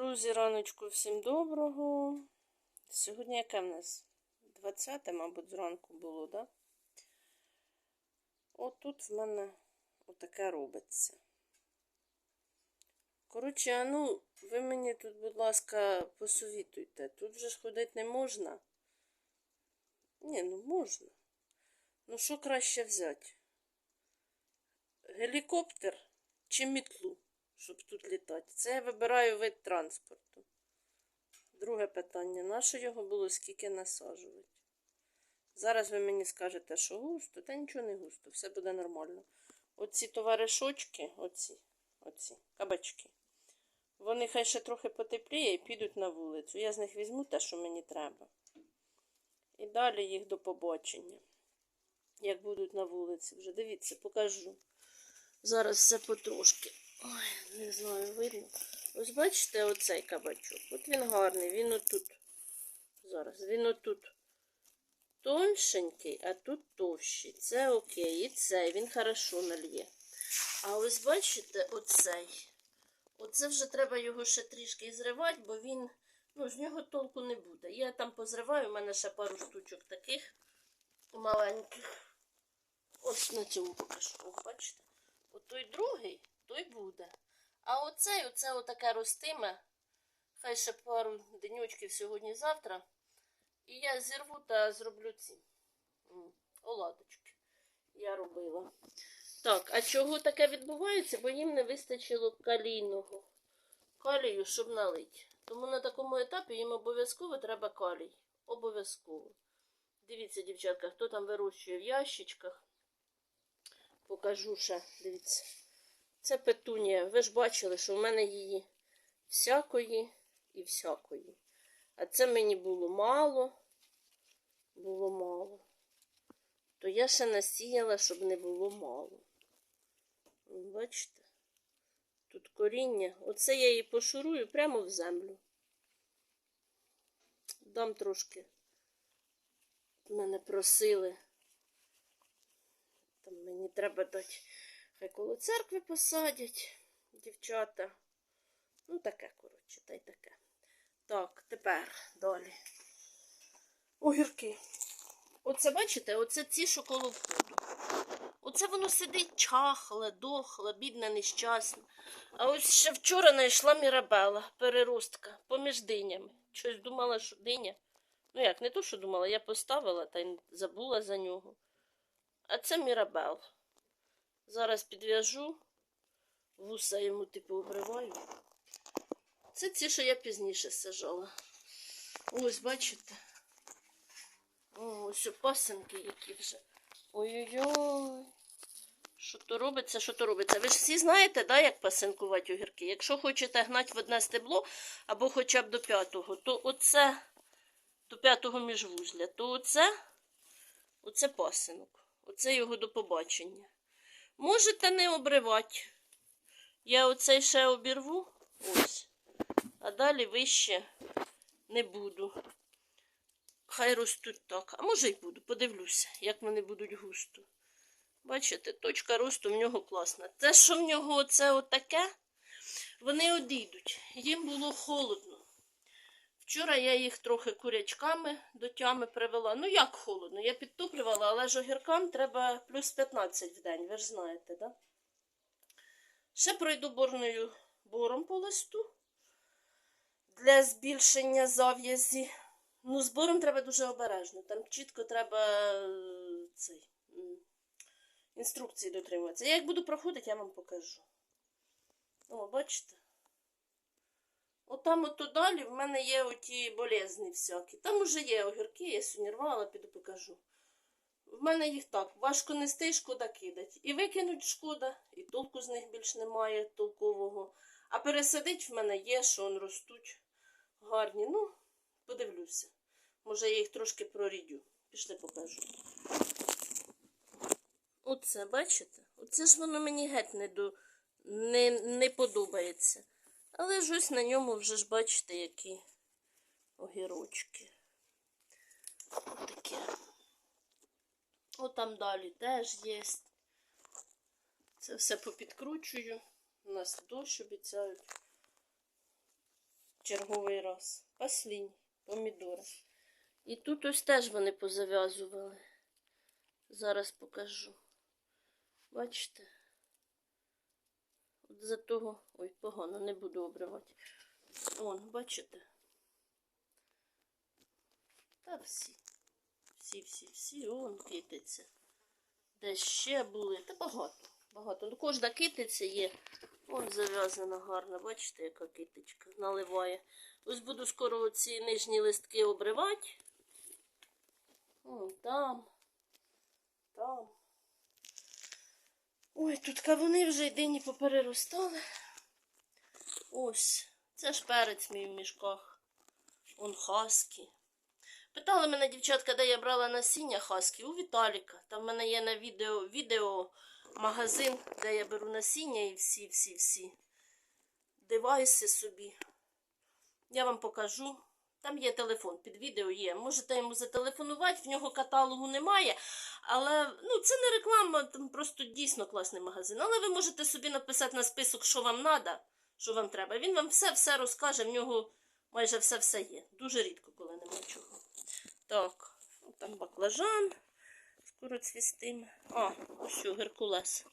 Друзі, раночку всім доброго. Сьогодні яке в нас? 20, мабуть, зранку було, так? Да? От тут в мене отаке робиться. Коротше, а ну, ви мені тут, будь ласка, посовітуйте. Тут же ж ходити не можна. Ні, ну можна. Ну що краще взяти? Гелікоптер чи мітлу? Щоб тут літати. Це я вибираю вид транспорту. Друге питання. Нащо його було скільки насаджувати? Зараз ви мені скажете, що густо, та нічого не густо, все буде нормально. Оці товаришочки, оці, оці, кабачки, вони хай ще трохи потепліє і підуть на вулицю. Я з них візьму те, що мені треба. І далі їх до побачення. Як будуть на вулиці вже. Дивіться, покажу. Зараз все потрошки. Ой, не знаю, видно. Ось бачите оцей кабачок. От він гарний, він отут. Зараз, він отут тоншенький, а тут товщий. Це окей. І цей, він хорошо нальє. А ось бачите, оцей. Оце вже треба його ще трішки зривати, бо він, ну, з нього толку не буде. Я там позриваю, у мене ще пару штучок таких маленьких. Ось на цьому покажу. Бачите? От той другий той буде. А оцей, оце отаке ростиме. Хай ще пару денючків сьогодні-завтра. І я зірву та зроблю ці оладочки. Я робила. Так, а чого таке відбувається? Бо їм не вистачило калійного калію, щоб налити. Тому на такому етапі їм обов'язково треба калій. Обов'язково. Дивіться, дівчатка, хто там вирощує в ящичках. Покажу ще, дивіться. Це петунія. Ви ж бачили, що в мене її всякої і всякої. А це мені було мало. Було мало. То я ще насіяла, щоб не було мало. Бачите? Тут коріння. Оце я її пошурую прямо в землю. Дам трошки. Мене просили. Там мені треба дати. Хай коло церкви посадять дівчата. Ну, таке, коротше, та й таке. Так, тепер далі. Огірки. Оце, бачите, оце ці, що коло входу. Оце воно сидить чахле, дохле, бідне, нещасне. А ось ще вчора знайшла мірабела, переростка, поміж динями. Щось думала, що диня. Ну як, не то, що думала, я поставила та й забула за нього. А це мірабел. Зараз підв'яжу, вуса йому типу обриваю. Це ті, що я пізніше сажала. Ось, бачите? О, ось пасенки які вже. Ой-ой-ой. Що то робиться, що то робиться? Ви ж всі знаєте, да, як пасинкувати огірки? Якщо хочете гнати в одне стебло або хоча б до п'ятого, то оце до п'ятого міжвузля, то оце, оце пасинок. Оце його до побачення. Можете не обривати. Я оцей ще обірву. Ось. А далі вище не буду. Хай ростуть так. А може й буду. Подивлюся, як вони будуть густо. Бачите, точка росту в нього класна. Те, що в нього оце отаке, вони одійдуть. Їм було холодно. Вчора я їх трохи курячками до тями привела. Ну, як холодно, я підтоплювала, але ж огіркам треба плюс 15 в день, ви ж знаєте, да? Ще пройду борною бором по листу для збільшення зав'язі. Ну, з бором треба дуже обережно. Там чітко треба цей, інструкції дотримуватися. Я як буду проходити, я вам покажу. О, бачите? Отам ото далі в мене є оті болезні всякі. Там уже є огірки, я сьогодні рвала, піду покажу. В мене їх так, важко нести шкода кидать. І викинуть шкода, і толку з них більш немає толкового. А пересадить в мене є, що он ростуть гарні. Ну, подивлюся. Може, я їх трошки прорідю. Пішли покажу. Оце, бачите? Оце ж воно мені геть не, до... не, не подобається. Але ж ось на ньому вже ж бачите, які огірочки. Отакі. О, там далі теж є. Це все попідкручую. У нас дощ обіцяють. черговий раз. Послінь, помідори. І тут ось теж вони позав'язували. Зараз покажу. Бачите? За того. Ой, погано, не буду обривати. Вон, бачите? Та всі. Всі, всі, всі, он кититься. Де ще були? Та багато. Багато. Ну, кожна китиця є. Вон зав'язана гарно, бачите, яка китичка наливає. Ось буду скоро ці нижні листки обривати. Вон там. Там. Ой, тут кавуни вже й дині попереростали. Ось. Це ж перець мій в мішках. Он хаски. Питали мене дівчатка, де я брала насіння хаски у Віталіка. Там в мене є на відео, відео магазин, де я беру насіння і всі, всі, всі девайси собі. Я вам покажу. Там є телефон, під відео є. Можете йому зателефонувати, в нього каталогу немає. Але ну, це не реклама, там просто дійсно класний магазин. Але ви можете собі написати на список, що вам треба, що вам треба. Він вам все-все розкаже, в нього майже все-все є. Дуже рідко, коли нема чого. Так, там баклажан. Скоро цвістиме. А, ось що, Геркулес.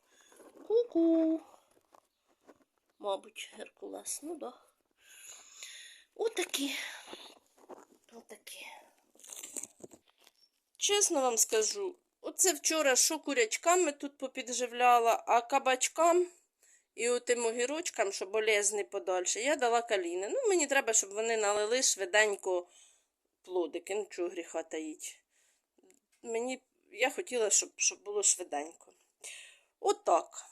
Ку-ку. Мабуть, Геркулес. Ну да. Отакі. Отакі. Чесно вам скажу, оце вчора що курячками тут попідживляла, а кабачкам і отим огірочкам, що болезний подальше, я дала каліни. Ну, мені треба, щоб вони налили швиденько плодики, ну чого гріха таїть. Мені я хотіла, щоб, щоб було швиденько. Отак.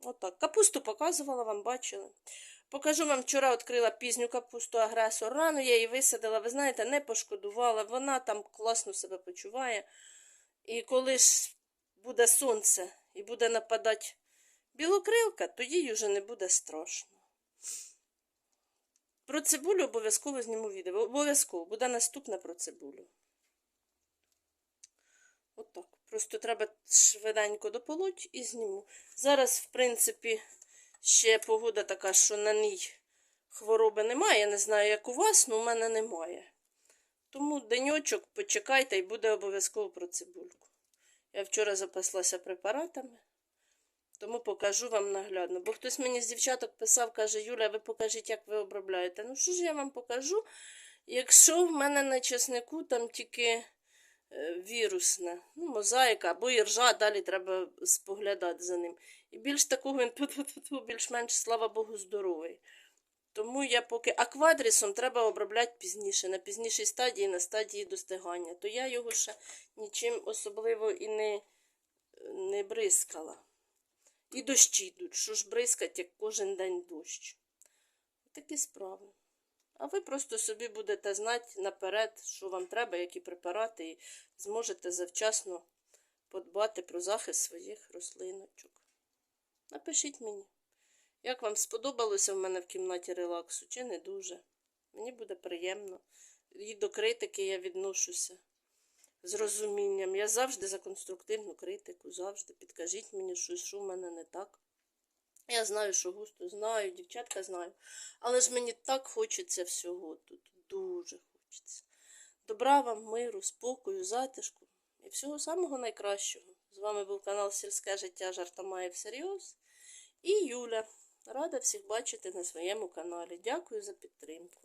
Отак. Капусту показувала вам, бачили. Покажу вам, вчора відкрила пізню капусту агресор. Рано я її висадила, ви знаєте, не пошкодувала. Вона там класно себе почуває. І коли ж буде сонце і буде нападати білокрилка, то їй вже не буде страшно. Про цибулю обов'язково зніму відео. Обов'язково буде наступне про цибулю. Отак. Просто треба швиденько дополоть і зніму. Зараз, в принципі, ще погода така, що на ній хвороби немає. Я не знаю, як у вас, але у мене немає. Тому деньочок почекайте і буде обов'язково про цибульку. Я вчора запаслася препаратами, тому покажу вам наглядно. Бо хтось мені з дівчаток писав, каже, Юля, ви покажіть, як ви обробляєте. Ну, що ж я вам покажу, якщо в мене на чеснику там тільки вірусне, ну, мозаїка або іржа, далі треба споглядати за ним. І більш такого він більш-менш, слава Богу, здоровий. Тому я поки аквадрісом треба обробляти пізніше, на пізнішій стадії, на стадії достигання. То я його ще нічим особливо і не, не бризкала. І дощі йдуть, що ж бризкать, як кожен день дощ. Такі справи. А ви просто собі будете знати наперед, що вам треба, які препарати, і зможете завчасно подбати про захист своїх рослиночок. Напишіть мені, як вам сподобалося в мене в кімнаті релаксу, чи не дуже. Мені буде приємно. І до критики я відношуся з розумінням. Я завжди за конструктивну критику, завжди. Підкажіть мені щось, що в мене не так. Я знаю, що густо знаю, дівчатка знаю. Але ж мені так хочеться всього тут. Дуже хочеться. Добра вам, миру, спокою, затишку і всього самого найкращого. З вами був канал Сільське життя Жартамаєв Серйоз І Юля. Рада всіх бачити на своєму каналі. Дякую за підтримку.